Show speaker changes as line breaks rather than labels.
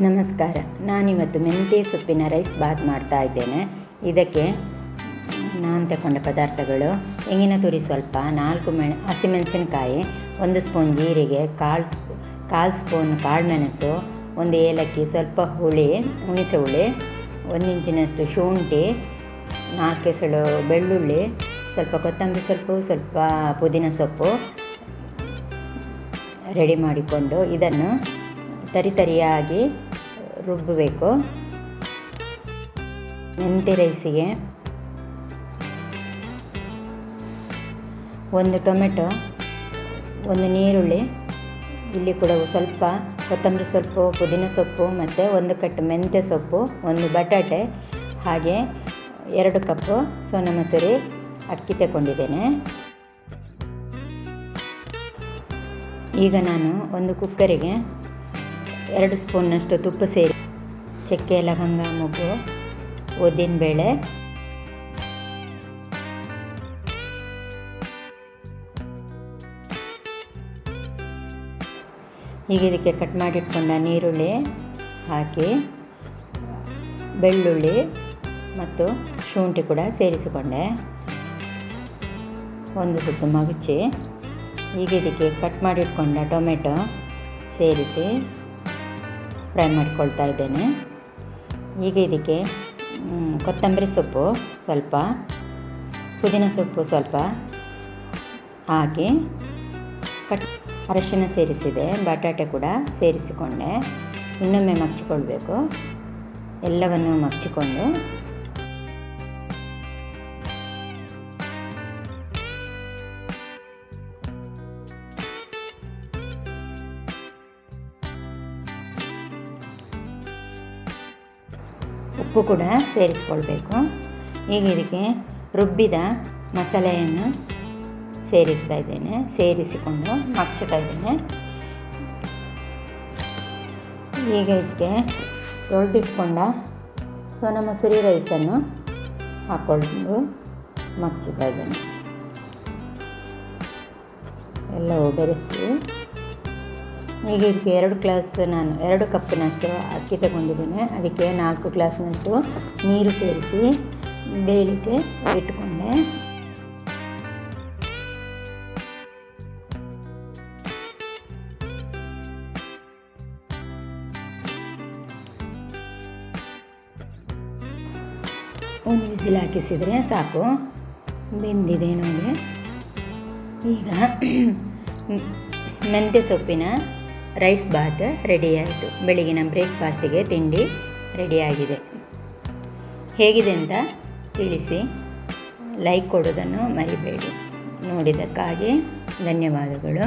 ನಮಸ್ಕಾರ. ನಾನಿವತ್ತು ಮೆಂತ್ಯ ಸೊಪ್ಪಿನ ರೈಸ್ ಬಾತ್ ಮಾಡ್ತಾ ಇದ್ದೇನೆ. ಇದಕ್ಕೆ ನಾನು ತಗೊಂಡ ಪದಾರ್ಥಗಳು. ತೆಂಗಿನ ತುರಿ ಸ್ವಲ್ಪ, ನಾಲ್ಕು ಮೆಣ ಹಸಿಮೆಣಸಿನಕಾಯಿ ಒಂದು ಸ್ಪೂನ್ ಜೀರಿಗೆ, ಕಾಳು ಕಾಲು ಸ್ಪೂನ್ ಕಾಳುಮೆಣಸು, ಒಂದು ಏಲಕ್ಕಿ, ಸ್ವಲ್ಪ ಹುಳಿ, ಹುಣಸೆ ಹುಳಿ, ಒಂದು ಇಂಚಿನಷ್ಟು ಶುಂಠಿ, ನಾಲ್ಕು ಎಸಳು ಬೆಳ್ಳುಳ್ಳಿ, ಸ್ವಲ್ಪ ಕೊತ್ತಂಬರಿ ಸೊಪ್ಪು, ಸ್ವಲ್ಪ ಪುದೀನ ಸೊಪ್ಪು ರೆಡಿ ಮಾಡಿಕೊಂಡು ಇದನ್ನು ತರಿತರಿಯಾಗಿ ರುಬ್ಬಬೇಕು. ಮೆಂತೆ ರೈಸಿಗೆ. ಒಂದು ಟೊಮೆಟೊ, ಒಂದು ನೀರುಳ್ಳಿ, ಇಲ್ಲಿ ಕೂಡ ಸ್ವಲ್ಪ ಕೊತ್ತಂಬರಿ ಸೊಪ್ಪು, ಪುದೀನ ಸೊಪ್ಪು ಮತ್ತು ಒಂದು ಕಟ್ಟು ಮೆಂತ್ಯ ಸೊಪ್ಪು, ಒಂದು ಬಟಾಟೆ, ಹಾಗೆ ಎರಡು ಕಪ್ಪು ಸೋನ ಮಸೂರಿ ಅಕ್ಕಿ ತಗೊಂಡಿದ್ದೇನೆ. ಈಗ ನಾನು ಒಂದು ಕುಕ್ಕರಿಗೆ ಎರಡು ಸ್ಪೂನಷ್ಟು ತುಪ್ಪ ಸೇರಿ ಚಕ್ಕೆ, ಲವಂಗ ಮೊಗ್ಗು ಉದ್ದಿನಬೇಳೆ ಈಗ ಇದಕ್ಕೆ ಕಟ್ ಮಾಡಿಟ್ಕೊಂಡ ನೀರುಳ್ಳಿ ಹಾಕಿ, ಬೆಳ್ಳುಳ್ಳಿ ಮತ್ತು ಶುಂಠಿ ಕೂಡ ಸೇರಿಸಿಕೊಂಡೆ. ಒಂದು ಸುತ್ತು ಮಗುಚಿ. ಈಗ ಇದಕ್ಕೆ ಕಟ್ ಮಾಡಿಟ್ಕೊಂಡ ಟೊಮೆಟೊ ಸೇರಿಸಿ ಫ್ರೈ ಮಾಡ್ಕೊಳ್ತಾ ಇದ್ದೇನೆ. ಈಗ ಇದಕ್ಕೆ ಕೊತ್ತಂಬರಿ ಸೊಪ್ಪು ಸ್ವಲ್ಪ, ಪುದೀನ ಸೊಪ್ಪು ಸ್ವಲ್ಪ ಹಾಕಿ ಕಟ್ ಅರಶಿನ ಸೇರಿಸಿದೆ, ಬಟಾಟೆ ಕೂಡ ಸೇರಿಸಿಕೊಂಡೆ. ಇನ್ನೊಮ್ಮೆ ಮಗ್ಚಿಕೊಳ್ಬೇಕು. ಎಲ್ಲವನ್ನು ಮಗ್ಚಿಕೊಂಡು ಉಪ್ಪು ಕೂಡ ಸೇರಿಸ್ಕೊಳ್ಬೇಕು. ಈಗ ಇದಕ್ಕೆ ರುಬ್ಬಿದ ಮಸಾಲೆಯನ್ನು ಸೇರಿಸ್ತಾ ಇದ್ದೇನೆ, ಸೇರಿಸಿಕೊಂಡು ಮಗ್ಚ್ತಾ ಇದ್ದೇನೆ. ಈಗ ಇದಕ್ಕೆ ತೊಳೆದಿಟ್ಕೊಂಡ ಸೋನ ಮಸೂರಿ ರೈಸನ್ನು ಹಾಕ್ಕೊಂಡು ಮಗ್ಚುತ್ತಾ ಇದ್ದೇನೆ. ಎಲ್ಲವೂ ಬೆರೆಸಿ ಈಗ ಇದಕ್ಕೆ ಎರಡು ಗ್ಲಾಸ್ ನಾನು ಎರಡು ಕಪ್ಪಿನಷ್ಟು ಅಕ್ಕಿ ತಗೊಂಡಿದ್ದೇನೆ. ಅದಕ್ಕೆ ನಾಲ್ಕು ಗ್ಲಾಸ್ನಷ್ಟು ನೀರು ಸೇರಿಸಿ ಬೇಯಲಿಕ್ಕೆ ಇಟ್ಕೊಂಡೆ ಒಂದು ವಿಸಿಲ್ ಹಾಕಿಸಿದರೆ ಸಾಕು. ಬೆಂದಿದೆ ನೋಡಿ. ಈಗ ಮೆಂತ್ಯ ಸೊಪ್ಪಿನ ರೈಸ್ ಬಾತ್ ರೆಡಿಯಾಯಿತು ಬೆಳಗಿನ ಬ್ರೇಕ್ಫಾಸ್ಟಿಗೆ ತಿಂಡಿ ರೆಡಿಯಾಗಿದೆ ಹೇಗಿದೆ ಅಂತ ತಿಳಿಸಿ. ಲೈಕ್ ಕೊಡೋದನ್ನು ಮರಿಬೇಡಿ. ನೋಡಿದ್ದಕ್ಕಾಗಿ ಧನ್ಯವಾದಗಳು.